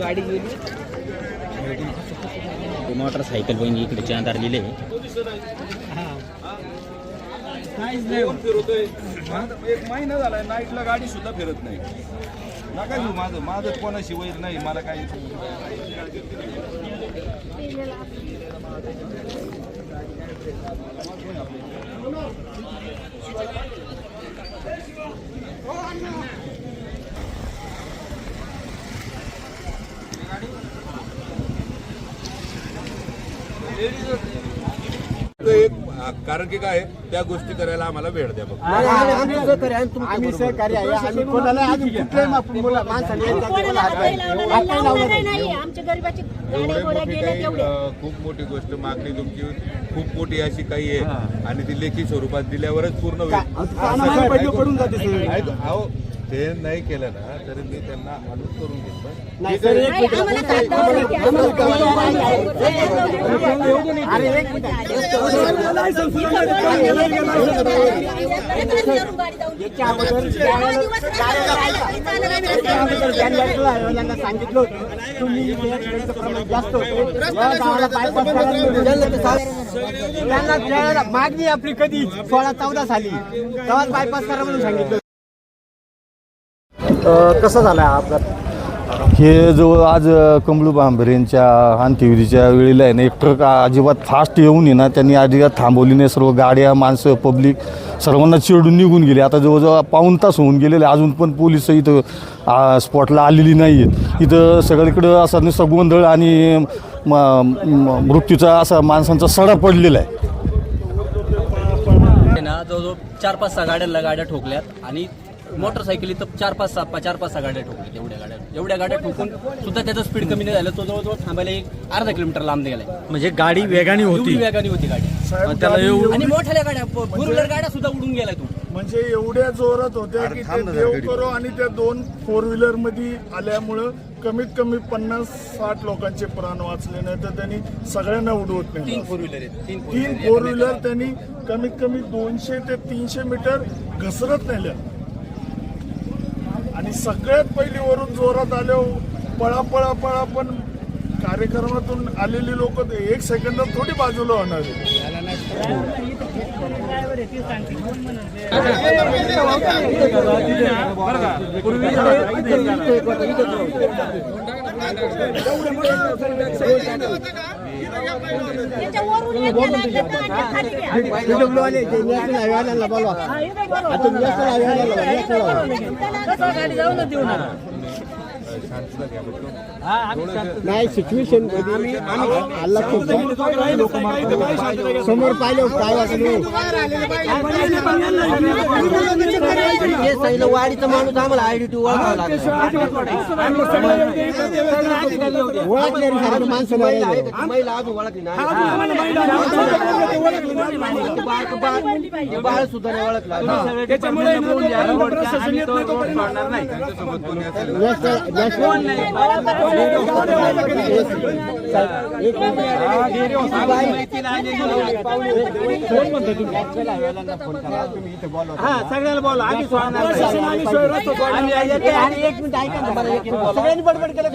गाडी गेली मोटरसायकल पण इकडे चांदार लिहिले काहीच नाही होत. माझं एक महिना झालाय नाईटला गाडी सुद्धा फिरत नाही नका घेऊ माझं माझं कोणाशी वैर नाही मला काही एक कारण की काय आहे, त्या गोष्टी करायला आम्हाला वेळ द्या बघ आम्ही सहकार्य आहे आम्ही कोणाला अजून कुठल्याही मा- मुला- माणसाने एकदा कोणाला हात नाही. हात नाही. लावला नाही नाही. नाही आमच्या गरीबाची एवढे गाड्या गोड्या मोठी गेल्या काही तेवढ्या. अ, खूप मोठी गोष्ट मागणी तुमची. खूप मोठी अशी काही आहे. आणि ती लेखी स्वरूपात दिल्यावरच पूर्ण होईल. पडून जाते सगळं. ऐकू- अहो, ते नाही केलं ना तरी मी त्यांना अनुरोध करून घेतलं नाही, सर, एक मिनिट. आम्हाला आम्हाला. अरे, एक मिनिट. याच्या अगोदर सांगितलं होतं तुम्ही प्रमाण जास्त त्यांना ज्यावेळेला मागणी आपली कधी सोळा चौदा साली तेव्हाच बायपास करा म्हणून सांगितलं कसं झाला हा अपघात हे जवळ आज कमळू कमलू भांबरेंच्या अंत्यविधीच्या वेळेला आहे ना एक ट्रक अजिबात फास्ट येऊन आहे ना त्यांनी अजिबात थांबवली नाही. सर्व गाड्या माणसं पब्लिक सर्वांना चिरडून निघून गेले. आता जवळजवळ पाऊण तास होऊन गेलेले. अजून पण पोलीस इथं स्पॉटला आलेली नाही आहेत इथं सगळीकडं असा नुसता गोंधळ आणि म- मृत्यूचा असा माणसांचा सडा पडलेला आहे आहे. ना जवळजवळ चार पाच सहा गाड्यांना गाड्या ठोकल्यात आणि मोटरसायकली तर चार पाच सहा चार पाच सहा गाड्या ठोकल्यात एवढ्या गाड्या. एवढ्या गाड्या ठोकून सुद्धा त्याचं स्पीड कमी नाही झालं. तो जवळजवळ थांबायला एक अर्धा किलोमीटर लांब गेलाय म्हणजे गाडी वेगाने एवढी होती वेगाने होती गाडी. त्याला एवढं आणि मोठ्या गाड्या फोर व्हीलर गाड्या सुद्धा उडून गेल्या तू म्हणजे एवढ्या जोरात होत्या की ते देव करो आणि त्या दोन फोर व्हीलरमध्ये आल्यामुळं कमीत कमी पन्नास साठ लोकांचे प्राण वाचले नाही तर त्यांनी सगळ्यांना उडवत नाही. तीन फोर व्हीलर आहेत. तीन फोर व्हीलर त्यांनी कमीत कमी दोनशे ते तीनशे मीटर घसरत नेल्या. आणि सगळ्यात पहिली वरून जोरात आल्या पळा पळा पळा पण कार्यक्रमातून आलेली लोक एक सेकंदात थोडी बाजूला होणार आहे. आता नाही सिच्युएशनमध्ये हल्ला खूप समोर पाहिलं काय वाटलं वाडीचा माणूस आम्हाला आयडी टू ओळखणारे माणसं नाही महिला अजून ओळखली नाही बाळ- बाळ- बाळ सुद्धा नाही ओळखला मिनिट. हा सगळ्याला बोला आम्ही सोडणार नाही. आणि एक मिनिट ऐका ना बरं, एक मिनिट. सगळ्यांनी बडबड केलं